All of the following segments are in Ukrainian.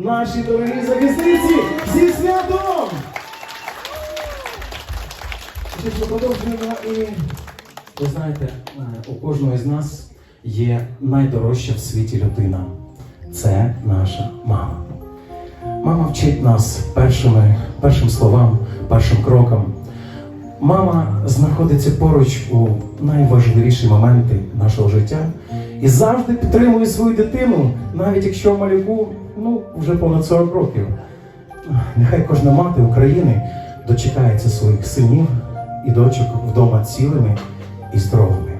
Наші дорогі захисниці зі святом! Ми продовжуємо і ви знаєте, е, у кожного із нас є найдорожча в світі людина. Це наша мама. Мама вчить нас першими, першим словам, першим кроком. Мама знаходиться поруч у найважливіші моменти нашого життя і завжди підтримує свою дитину, навіть якщо малюку ну, вже понад 40 років. Нехай кожна мати України дочекається своїх синів і дочок вдома цілими і здоровими.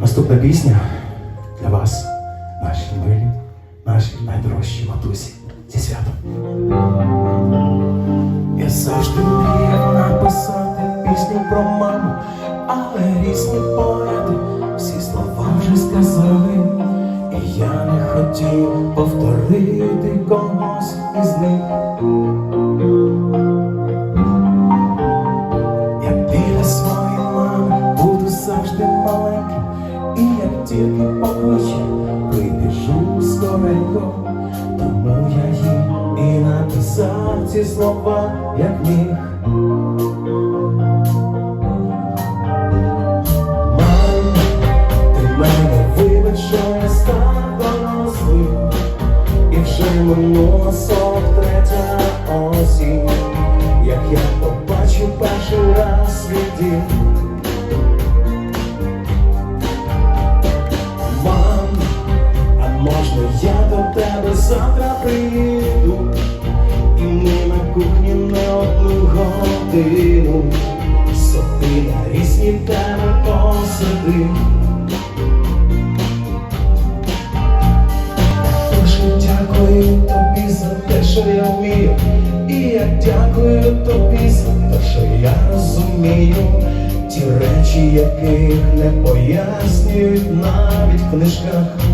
Наступна пісня для вас, наші милі, наші найдорожчі матусі. Зі святом. Я завжди мріяв написати пісню про маму, але різні поети всі слова повторити когось із них. Я біля своєї мами буду завжди маленьким, і як тільки покличе, прибіжу скоренько, тому я їй і написав ці слова, як міг. Завтра приїду, і ми на кухні не одну годину, собі на різні теми посидим. Дуже дякую тобі за те, що я вмію, і я дякую тобі за те, що я розумію ті речі, яких не пояснюють навіть в книжках.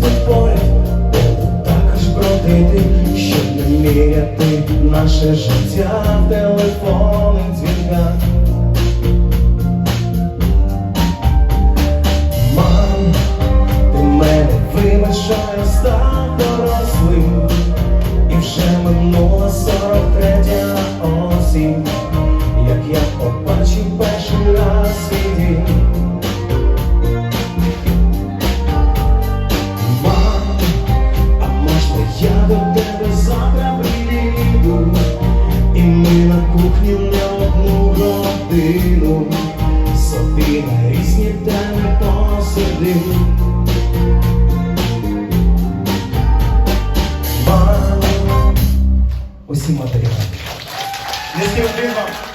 Буду також бродити, щоб не міряти наше життя Мам, усім матеріалом. Низький вам.